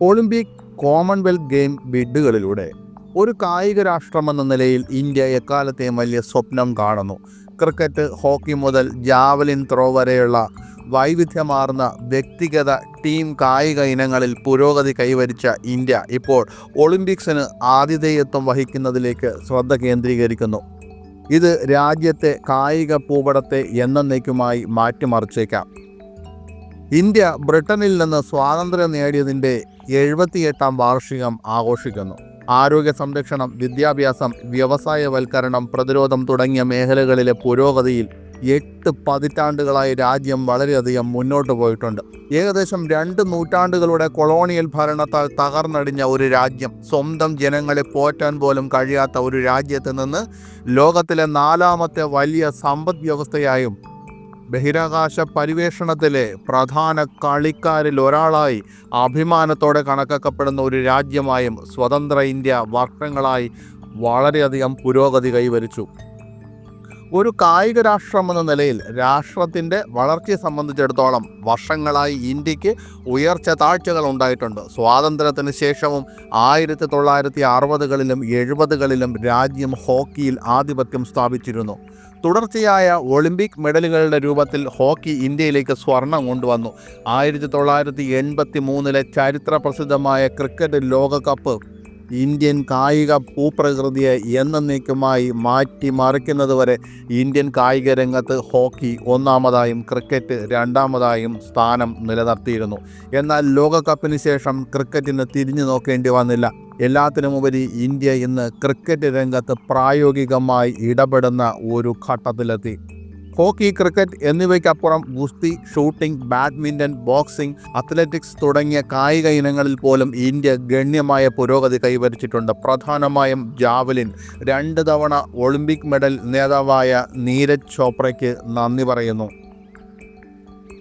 Olympic Commonwealth game ബിഡുകളിലൂടെ ഒരു കായിക രാഷ്ട്രമെന്ന നിലയിൽ ഇന്ത്യ എക്കാലത്തെയും വലിയ സ്വപ്നം കാണുന്നു. ക്രിക്കറ്റ് ഹോക്കി മുതൽ ജാവലിൻ ത്രോ വരെയുള്ള വൈവിധ്യമാർന്ന വ്യക്തിഗത ടീം കായിക ഇനങ്ങളിൽ പുരോഗതി കൈവരിച്ച ഇന്ത്യ ഇപ്പോൾ ഒളിമ്പിക്സിന് ആതിഥേയത്വം വഹിക്കുന്നതിലേക്ക് ശ്രദ്ധ കേന്ദ്രീകരിക്കുന്നു. ഇത് രാജ്യത്തെ കായിക ഭൂപടത്തെ എന്നേക്കുമായി മാറ്റിമറിച്ചേക്കാം. ഇന്ത്യ ബ്രിട്ടനിൽ നിന്ന് സ്വാതന്ത്ര്യം നേടിയതിന്റെ എഴുപത്തിയെട്ടാം വാർഷികം ആഘോഷിക്കുന്നു. ആരോഗ്യ സംരക്ഷണം വിദ്യാഭ്യാസം വ്യവസായവൽക്കരണം പ്രതിരോധം തുടങ്ങിയ മേഖലകളിലെ പുരോഗതിയിൽ എട്ട് പതിറ്റാണ്ടുകളായി രാജ്യം വളരെയധികം മുന്നോട്ട് പോയിട്ടുണ്ട്. ഏകദേശം രണ്ട് നൂറ്റാണ്ടുകളുടെ കൊളോണിയൽ ഭരണത്താൽ തകർന്നടിഞ്ഞ ഒരു രാജ്യം സ്വന്തം ജനങ്ങളെ പോറ്റാൻ പോലും കഴിയാത്ത ഒരു രാജ്യത്ത് നിന്ന് ലോകത്തിലെ നാലാമത്തെ വലിയ സമ്പദ് വ്യവസ്ഥയായും ബഹിരാകാശ പരിവേഷണത്തിലെ പ്രധാന കളിക്കാരിൽ ഒരാളായി അഭിമാനത്തോടെ കണക്കാക്കപ്പെടുന്ന ഒരു രാജ്യമായും സ്വതന്ത്ര ഇന്ത്യ വർഷങ്ങളായി വളരെയധികം പുരോഗതി കൈവരിച്ചു. ഒരു കായിക രാഷ്ട്രമെന്ന നിലയിൽ രാഷ്ട്രത്തിന്റെ വളർച്ചയെ സംബന്ധിച്ചിടത്തോളം വർഷങ്ങളായി ഇന്ത്യയ്ക്ക് ഉയർച്ച താഴ്ചകൾ ഉണ്ടായിട്ടുണ്ട്. സ്വാതന്ത്ര്യത്തിന് ശേഷവും ആയിരത്തി തൊള്ളായിരത്തി അറുപതുകളിലും എഴുപതുകളിലും രാജ്യം ഹോക്കിയിൽ ആധിപത്യം സ്ഥാപിച്ചിരുന്നു. തുടർച്ചയായ ഒളിമ്പിക് മെഡലുകളുടെ രൂപത്തിൽ ഹോക്കി ഇന്ത്യയിലേക്ക് സ്വർണം കൊണ്ടുവന്നു. ആയിരത്തി തൊള്ളായിരത്തി എൺപത്തി മൂന്നിലെ ചരിത്ര പ്രസിദ്ധമായ ക്രിക്കറ്റ് ലോകകപ്പ് ഇന്ത്യൻ കായിക ഭൂപ്രകൃതിയെ എന്നേക്കുമായി വരെ ഇന്ത്യൻ കായിക രംഗത്ത് ഹോക്കി ഒന്നാമതായും ക്രിക്കറ്റ് രണ്ടാമതായും സ്ഥാനം നിലനിർത്തിയിരുന്നു. എന്നാൽ ലോകകപ്പിന് ശേഷം ക്രിക്കറ്റിന് തിരിഞ്ഞു നോക്കേണ്ടി വന്നില്ല. എല്ലാത്തിനുമുപരി ഇന്ത്യ ഇന്ന് ക്രിക്കറ്റ് രംഗത്ത് പ്രായോഗികമായി ഇടപെടുന്ന ഒരു ഘട്ടത്തിലെത്തി. ഹോക്കി ക്രിക്കറ്റ് എന്നിവയ്ക്കപ്പുറം ഗുസ്തി ഷൂട്ടിംഗ് ബാഡ്മിന്റൺ ബോക്സിംഗ് അത്ലറ്റിക്സ് തുടങ്ങിയ കായിക ഇനങ്ങളിൽ പോലും ഇന്ത്യ ഗണ്യമായ പുരോഗതി കൈവരിച്ചിട്ടുണ്ട്. പ്രധാനമായും ജാവലിൻ രണ്ട് തവണ ഒളിമ്പിക് മെഡൽ നേതാവായ നീരജ് ചോപ്രയ്ക്ക് നന്ദി പറയുന്നു.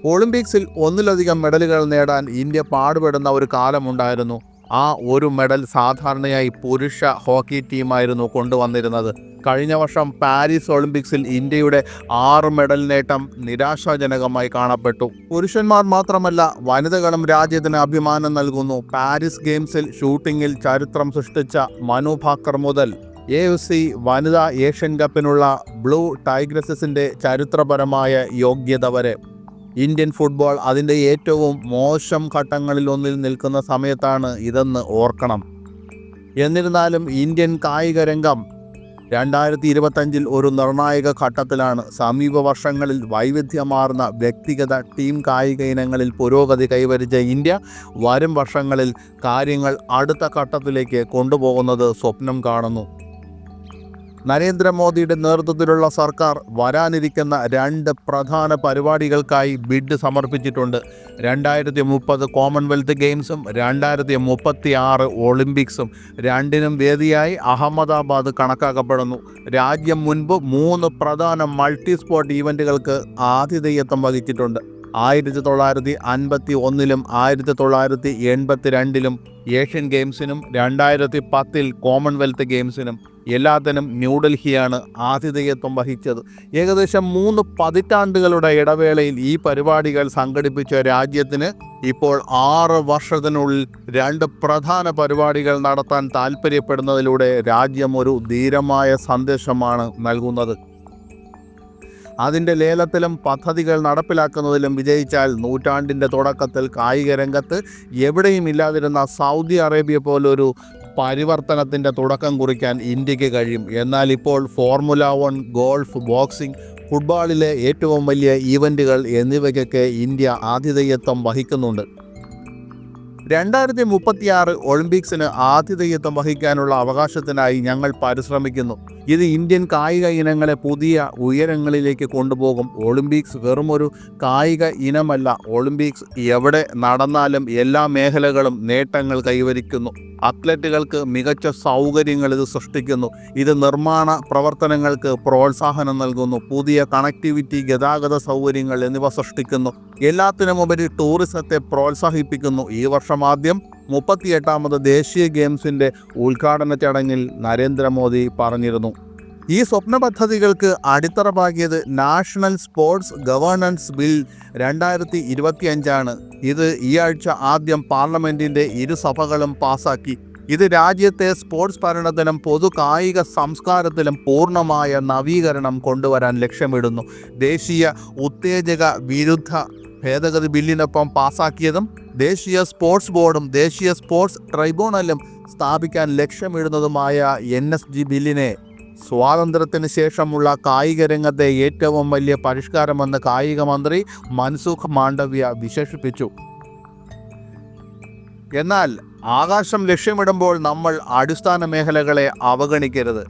ഒളിമ്പിക്സിൽ ഒന്നിലധികം മെഡലുകൾ നേടാൻ ഇന്ത്യ പാടുപെടുന്ന ഒരു കാലമുണ്ടായിരുന്നു. ആ ഒരു മെഡൽ സാധാരണയായി പുരുഷ ഹോക്കി ടീമായിരുന്നു കൊണ്ടുവന്നിരുന്നത്. കഴിഞ്ഞ വർഷം പാരീസ് ഒളിമ്പിക്സിൽ ഇന്ത്യയുടെ ആറ് മെഡൽ നേട്ടം നിരാശാജനകമായി കാണപ്പെട്ടു. പുരുഷന്മാർ മാത്രമല്ല വനിതകളും രാജ്യത്തിന് അഭിമാനം നൽകുന്നു. പാരീസ് ഗെയിംസിൽ ഷൂട്ടിങ്ങിൽ ചരിത്രം സൃഷ്ടിച്ച മനു ഭാക്കർ മുതൽ എ എഫ് സി വനിതാ ഏഷ്യൻ കപ്പിനുള്ള ബ്ലൂ ടൈഗ്രസസിന്റെ ചരിത്രപരമായ യോഗ്യത വരെ. ഇന്ത്യൻ ഫുട്ബോൾ അതിന്റെ ഏറ്റവും മോശം ഘട്ടങ്ങളിൽ ഒന്നിൽ നിൽക്കുന്ന സമയത്താണ് ഇതെന്ന് ഓർക്കണം. എന്നിരുന്നാലും ഇന്ത്യൻ കായിക രംഗം രണ്ടായിരത്തി ഇരുപത്തഞ്ചിൽ ഒരു നിർണായക ഘട്ടത്തിലാണ്. സമീപ വർഷങ്ങളിൽ വൈവിധ്യമാർന്ന വ്യക്തിഗത ടീം കായിക ഇനങ്ങളിൽ പുരോഗതി കൈവരിച്ച ഇന്ത്യ വരും വർഷങ്ങളിൽ കാര്യങ്ങൾ അടുത്ത ഘട്ടത്തിലേക്ക് കൊണ്ടുപോകുന്നത് സ്വപ്നം കാണുന്നു. നരേന്ദ്രമോദിയുടെ നേതൃത്വത്തിലുള്ള സർക്കാർ വരാനിരിക്കുന്ന രണ്ട് പ്രധാന പരിപാടികൾക്കായി ബിഡ് സമർപ്പിച്ചിട്ടുണ്ട്. രണ്ടായിരത്തി മുപ്പത് കോമൺവെൽത്ത് ഗെയിംസും രണ്ടായിരത്തി മുപ്പത്തി ആറ് ഒളിമ്പിക്സും. രണ്ടിനും വേദിയായി അഹമ്മദാബാദ് കണക്കാക്കപ്പെടുന്നു. രാജ്യം മുൻപ് മൂന്ന് പ്രധാന മൾട്ടി സ്പോർട്ട് ഈവന്റുകൾക്ക് ആതിഥേയത്വം വഹിച്ചിട്ടുണ്ട്. ആയിരത്തി തൊള്ളായിരത്തി അൻപത്തി ഒന്നിലും ആയിരത്തി തൊള്ളായിരത്തി എൺപത്തി രണ്ടിലും ഏഷ്യൻ ഗെയിംസിനും രണ്ടായിരത്തി പത്തിൽ കോമൺവെൽത്ത് ഗെയിംസിനും എല്ലാത്തിനും ന്യൂഡൽഹിയാണ് ആതിഥേയത്വം വഹിച്ചത്. ഏകദേശം മൂന്ന് പതിറ്റാണ്ടുകളുടെ ഇടവേളയിൽ ഈ പരിപാടികൾ സംഘടിപ്പിച്ച രാജ്യത്തിന് ഇപ്പോൾ ആറ് വർഷത്തിനുള്ളിൽ രണ്ട് പ്രധാന പരിപാടികൾ നടത്താൻ താൽപ്പര്യപ്പെടുന്നതിലൂടെ രാജ്യം ഒരു ധീരമായ സന്ദേശമാണ് നൽകുന്നത്. അതിന്റെ ലേലത്തിലും പദ്ധതികൾ നടപ്പിലാക്കുന്നതിലും വിജയിച്ചാൽ നൂറ്റാണ്ടിന്റെ തുടക്കത്തിൽ കായിക രംഗത്ത് എവിടെയും ഇല്ലാതിരുന്ന സൗദി അറേബ്യ പോലൊരു പരിവർത്തനത്തിന്റെ തുടക്കം കുറിക്കാൻ ഇന്ത്യയ്ക്ക് കഴിയും. എന്നാൽ ഇപ്പോൾ ഫോർമുല വൺ ഗോൾഫ് ബോക്സിംഗ് ഫുട്ബോളിലെ ഏറ്റവും വലിയ ഈവന്റുകൾ എന്നിവയ്ക്കൊക്കെ ഇന്ത്യ ആതിഥേയത്വം വഹിക്കുന്നുണ്ട്. രണ്ടായിരത്തി മുപ്പത്തിയാറ് ഒളിമ്പിക്സിന് ആതിഥേയത്വം വഹിക്കാനുള്ള അവകാശത്തിനായി ഞങ്ങൾ പരിശ്രമിക്കുന്നു. ഇത് ഇന്ത്യൻ കായിക ഇനങ്ങളെ പുതിയ ഉയരങ്ങളിലേക്ക് കൊണ്ടുപോകും. ഒളിമ്പിക്സ് വെറുമൊരു കായിക ഇനമല്ല. ഒളിമ്പിക്സ് എവിടെ നടന്നാലും എല്ലാ മേഖലകളും നേട്ടങ്ങൾ കൈവരിക്കുന്നു. അത്ലറ്റുകൾക്ക് മികച്ച സൗകര്യങ്ങൾ ഇത് സൃഷ്ടിക്കുന്നു. ഇത് നിർമ്മാണ പ്രവർത്തനങ്ങൾക്ക് പ്രോത്സാഹനം നൽകുന്നു. പുതിയ കണക്ടിവിറ്റി ഗതാഗത സൗകര്യങ്ങൾ എന്നിവ സൃഷ്ടിക്കുന്നു. എല്ലാത്തിനുമുപരി ടൂറിസത്തെ പ്രോത്സാഹിപ്പിക്കുന്നു. ഈ വർഷം ആദ്യം മുപ്പത്തിയെട്ടാമത് ദേശീയ ഗെയിംസിന്റെ ഉദ്ഘാടന ചടങ്ങിൽ നരേന്ദ്രമോദി പറഞ്ഞിരുന്നു. ഈ സ്വപ്ന പദ്ധതികൾക്ക് അടിത്തറ പാകിയത് നാഷണൽ സ്പോർട്സ് ഗവേണൻസ് ബിൽ രണ്ടായിരത്തി ഇരുപത്തിയഞ്ചാണ് ഇത് ഈ ആഴ്ച ആദ്യം പാർലമെന്റിന്റെ ഇരുസഭകളും പാസാക്കി. ഇത് രാജ്യത്തെ സ്പോർട്സ് ഭരണത്തിലും പൊതു കായിക സംസ്കാരത്തിലും പൂർണമായ നവീകരണം കൊണ്ടുവരാൻ ലക്ഷ്യമിടുന്നു. ദേശീയ ഉത്തേജക വിരുദ്ധ ഭേദഗതി ബില്ലിനൊപ്പം പാസാക്കിയതും ദേശീയ സ്പോർട്സ് ബോർഡും ദേശീയ സ്പോർട്സ് ട്രൈബ്യൂണലും സ്ഥാപിക്കാൻ ലക്ഷ്യമിടുന്നതുമായ എൻ എസ് ജി ബില്ലിനെ സ്വാതന്ത്ര്യത്തിന് ശേഷമുള്ള കായിക രംഗത്തെ ഏറ്റവും വലിയ പരിഷ്കാരമെന്ന് കായിക മന്ത്രി മൻസുഖ് മാണ്ഡവ്യ വിശേഷിപ്പിച്ചു. എന്നാൽ ആകാശം ലക്ഷ്യമിടുമ്പോൾ നമ്മൾ അടിസ്ഥാന മേഖലകളെ അവഗണിക്കരുത്.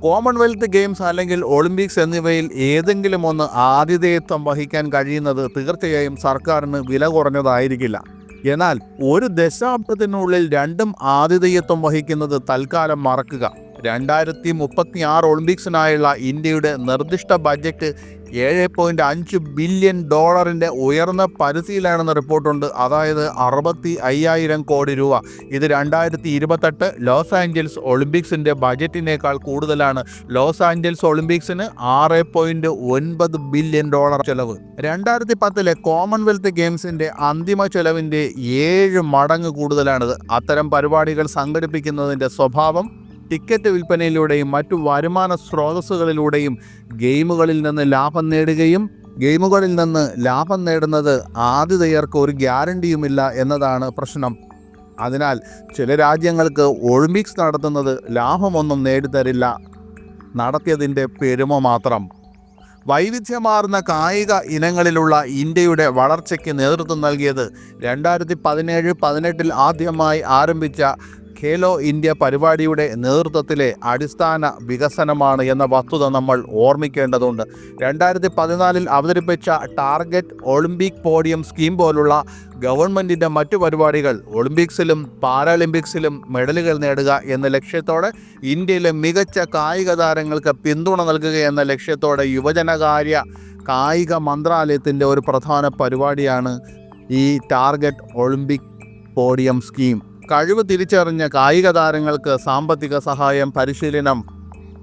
കോമൺവെൽത്ത് ഗെയിംസ് അല്ലെങ്കിൽ ഒളിമ്പിക്സ് എന്നിവയിൽ ഏതെങ്കിലും ഒന്ന് ആതിഥേയത്വം വഹിക്കാൻ കഴിയുന്നത് തീർച്ചയായും സർക്കാരിന് വില കുറഞ്ഞതായിരിക്കില്ല. എന്നാൽ ഒരു ദശാബ്ദത്തിനുള്ളിൽ രണ്ടും ആതിഥേയത്വം വഹിക്കുന്നത് തൽക്കാലം മറക്കുക. രണ്ടായിരത്തി മുപ്പത്തി ആറ് ഒളിമ്പിക്സിനായുള്ള ഇന്ത്യയുടെ നിർദ്ദിഷ്ട ബജറ്റ് ഏഴ് പോയിന്റ് അഞ്ച് ബില്യൺ ഡോളറിന്റെ ഉയർന്ന പരിധിയിലാണെന്ന് റിപ്പോർട്ടുണ്ട്. അതായത് അറുപത്തി അയ്യായിരം കോടി രൂപ. ഇത് രണ്ടായിരത്തി ഇരുപത്തെട്ട് ലോസ് ആഞ്ചൽസ് ഒളിമ്പിക്സിന്റെ ബജറ്റിനേക്കാൾ കൂടുതലാണ്. ലോസ് ആഞ്ചൽസ് ഒളിമ്പിക്സിന് ആറ് പോയിന്റ് ഒൻപത് ബില്യൺ ഡോളർ ചെലവ്. രണ്ടായിരത്തി പത്തിലെ കോമൺവെൽത്ത് ഗെയിംസിന്റെ അന്തിമ ചെലവിന്റെ ഏഴ് മടങ്ങ് കൂടുതലാണിത്. അത്തരം പരിപാടികൾ സംഘടിപ്പിക്കുന്നതിന്റെ സ്വഭാവം ടിക്കറ്റ് വിൽപ്പനയിലൂടെയും മറ്റു വരുമാന സ്രോതസ്സുകളിലൂടെയും ഗെയിമുകളിൽ നിന്ന് ലാഭം നേടുകയും ഗെയിമുകളിൽ നിന്ന് ലാഭം നേടുന്നത് ആതിഥേയർക്ക് ഒരു ഗ്യാരണ്ടിയുമില്ല എന്നതാണ് പ്രശ്നം. അതിനാൽ ചില രാജ്യങ്ങൾക്ക് ഒളിമ്പിക്സ് നടത്തുന്നത് ലാഭമൊന്നും നേടിത്തരില്ല. നടത്തിയതിന്റെ പെരുമ മാത്രം. വൈവിധ്യമാർന്ന കായിക ഇനങ്ങളിലുള്ള ഇന്ത്യയുടെ വളർച്ചയ്ക്ക് നേതൃത്വം നൽകിയത് രണ്ടായിരത്തി പതിനേഴ് പതിനെട്ടിൽ ആദ്യമായി ആരംഭിച്ച ഖേലോ ഇന്ത്യ പരിപാടിയുടെ നേതൃത്വത്തിലെ അടിസ്ഥാന വികസനമാണ് എന്ന വസ്തുത നമ്മൾ ഓർമ്മിക്കേണ്ടതുണ്ട്. രണ്ടായിരത്തി പതിനാലിൽ അവതരിപ്പിച്ച ടാർഗറ്റ് ഒളിമ്പിക് പോഡിയം സ്കീം പോലുള്ള ഗവൺമെന്റിന്റെ മറ്റു പരിപാടികൾ ഒളിമ്പിക്സിലും പാരാലിമ്പിക്സിലും മെഡലുകൾ നേടുക എന്ന ലക്ഷ്യത്തോടെ ഇന്ത്യയിലെ മികച്ച കായിക താരങ്ങൾക്ക് പിന്തുണ നൽകുക എന്ന ലക്ഷ്യത്തോടെ യുവജനകാര്യ കായിക മന്ത്രാലയത്തിന്റെ ഒരു പ്രധാന പരിപാടിയാണ് ഈ ടാർഗറ്റ് ഒളിമ്പിക് പോഡിയം സ്കീം. കഴിവ് തിരിച്ചറിഞ്ഞ കായിക താരങ്ങൾക്ക് സാമ്പത്തിക സഹായം പരിശീലനം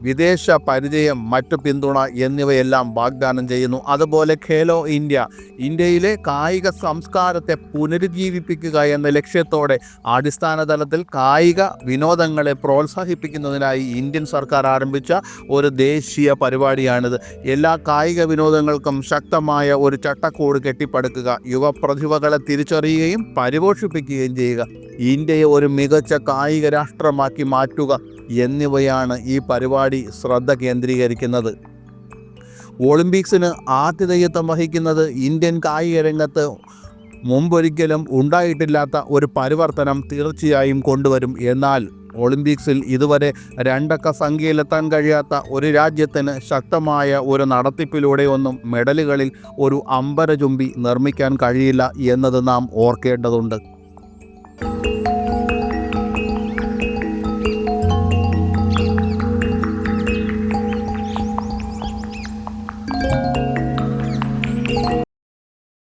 വിദേശ പരിചയം മറ്റു പിന്തുണ എന്നിവയെല്ലാം വാഗ്ദാനം ചെയ്യുന്നു. അതുപോലെ ഖേലോ ഇന്ത്യ ഇന്ത്യയിലെ കായിക സംസ്കാരത്തെ പുനരുജ്ജീവിപ്പിക്കുക എന്ന ലക്ഷ്യത്തോടെ അടിസ്ഥാന തലത്തിൽ കായിക വിനോദങ്ങളെ പ്രോത്സാഹിപ്പിക്കുന്നതിനായി ഇന്ത്യൻ സർക്കാർ ആരംഭിച്ച ഒരു ദേശീയ പരിപാടിയാണിത്. എല്ലാ കായിക വിനോദങ്ങൾക്കും ശക്തമായ ഒരു ചട്ടക്കൂട് കെട്ടിപ്പടുക്കുക യുവ പ്രതിഭകളെ തിരിച്ചറിയുകയും പരിപോഷിപ്പിക്കുകയും ചെയ്യുക ഇന്ത്യയെ ഒരു മികച്ച കായിക രാഷ്ട്രമാക്കി മാറ്റുക എന്നിവയാണ് ഈ പരിപാടി ശ്രദ്ധ കേന്ദ്രീകരിക്കുന്നത്. ഒളിമ്പിക്സിന് ആതിഥേയത്വം വഹിക്കുന്നത് ഇന്ത്യൻ കായിക രംഗത്ത് മുമ്പൊരിക്കലും ഉണ്ടായിട്ടില്ലാത്ത ഒരു പരിവർത്തനം തീർച്ചയായും കൊണ്ടുവരും. എന്നാൽ ഒളിമ്പിക്സിൽ ഇതുവരെ രണ്ടക്ക സംഖ്യയിലെത്താൻ കഴിയാത്ത ഒരു രാജ്യത്തിന് ശക്തമായ ഒരു നടത്തിപ്പിലൂടെയൊന്നും മെഡലുകളിൽ ഒരു അമ്പരചുംബി നിർമ്മിക്കാൻ കഴിയില്ല എന്നത് നാം ഓർക്കേണ്ടതുണ്ട്.